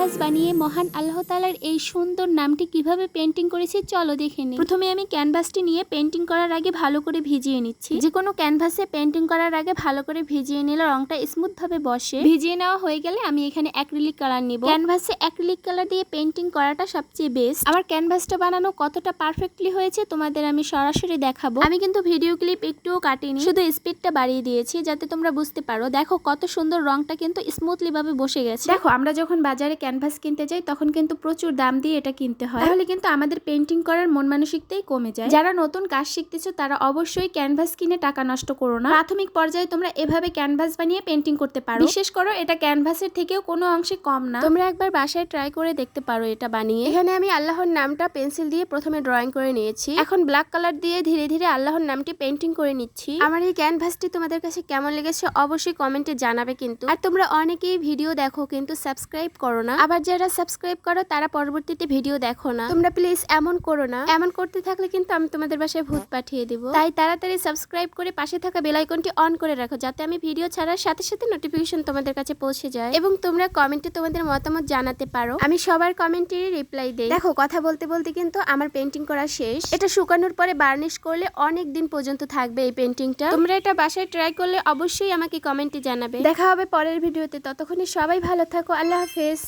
Canvas বানিয়ে মহান আল্লাহ তালার এই সুন্দর নামটি কীভাবে পেন্টিং করেছি চলো দেখে নিই। প্রথমে আমি ক্যানভাসটি নিয়ে পেন্টিং করার আগে ভালো করে ভিজিয়ে নিচ্ছি। যে কোনো ক্যানভাসে পেন্টিং করার আগে ভালো করে ভিজিয়ে নিলে রংটা স্মুথ ভাবে বসে। ভিজিয়ে নেওয়া হয়ে গেলে আমি এখানে অ্যাক্রিলিক কালার নিব। ক্যানভাসে অ্যাক্রিলিক কালার দিয়ে পেন্টিং করাটা সবচেয়ে বেস্ট। আমার ক্যানভাসটা বানানো কতটা পারফেক্টলি হয়েছে তোমাদের আমি সরাসরি দেখাবো। আমি কিন্তু ভিডিও ক্লিপ একটুও কাটিনি, শুধু স্পিডটা বাড়িয়ে দিয়েছি যাতে তোমরা বুঝতে পারো। দেখো কত সুন্দর রংটা কিন্তু স্মুথলি ভাবে বসে গেছে। দেখো, আমরা যখন বাজারে ক্যানভাস কিনতে যাই, তখন কিন্তু প্রচুর দাম দিয়ে এটা কিনতে হয়। তাহলে কিন্তু আমাদের পেন্টিং করার মন মানসিকতাই কমে যায়। যারা নতুন কাজ শিখতেছো, তারা অবশ্যই ক্যানভাস কিনে টাকা নষ্ট করো না। প্রাথমিক পর্যায়ে তোমরা এভাবে ক্যানভাস বানিয়ে পেন্টিং করতে পারো। বিশেষ করো, এটা ক্যানভাসের থেকেও কোনো অংশে কম না। তোমরা একবার বাসায় ট্রাই করে দেখতে পারো এটা বানিয়ে। এখানে আমি আল্লাহর নামটা পেন্সিল দিয়ে প্রথমে ড্রয়িং করে নিয়েছি। এখন ব্ল্যাক কালার দিয়ে ধীরে ধীরে আল্লাহর নামটি পেন্টিং করে নিচ্ছি। আমার এই ক্যানভাসটি তোমাদের কাছে কেমন লেগেছে, অবশ্যই কমেন্টে জানাবে কিন্তু। আর তোমরা অনেকেই ভিডিও দেখো, কিন্তু সাবস্ক্রাইব করো না। আবার যারা সাবস্ক্রাইব করো, তারা পরবর্তীতে ভিডিও দেখো না। তোমরা প্লিজ এমন করো না। এমন করতে থাকলে কিন্তু আমি তোমাদের বাসায় ভূত পাঠিয়ে দিব। তাই তাড়াতাড়ি সাবস্ক্রাইব করে পাশে থাকা বেল আইকনটি অন করে রাখো, যাতে আমি ভিডিও ছাড়ার সাথে সাথে নোটিফিকেশন তোমাদের কাছে পৌঁছে যায়। এবং তোমরা কমেন্টে তোমাদের মতামত জানাতে পারো। আমি সবার কমেন্টেরই রিপ্লাই দেই। দেখো, কথা বলতে বলতে কিন্তু আমার পেন্টিং করা শেষ। এটা শুকানোর পরে বার্নিশ করলে অনেক দিন পর্যন্ত থাকবে এই পেন্টিংটা তোমরা এটা বাসায় ট্রাই করলে অবশ্যই আমাকে কমেন্টে জানাবে। দেখা হবে পরের ভিডিওতে ততক্ষণে সবাই ভালো থাকো। আল্লাহ হাফেজ।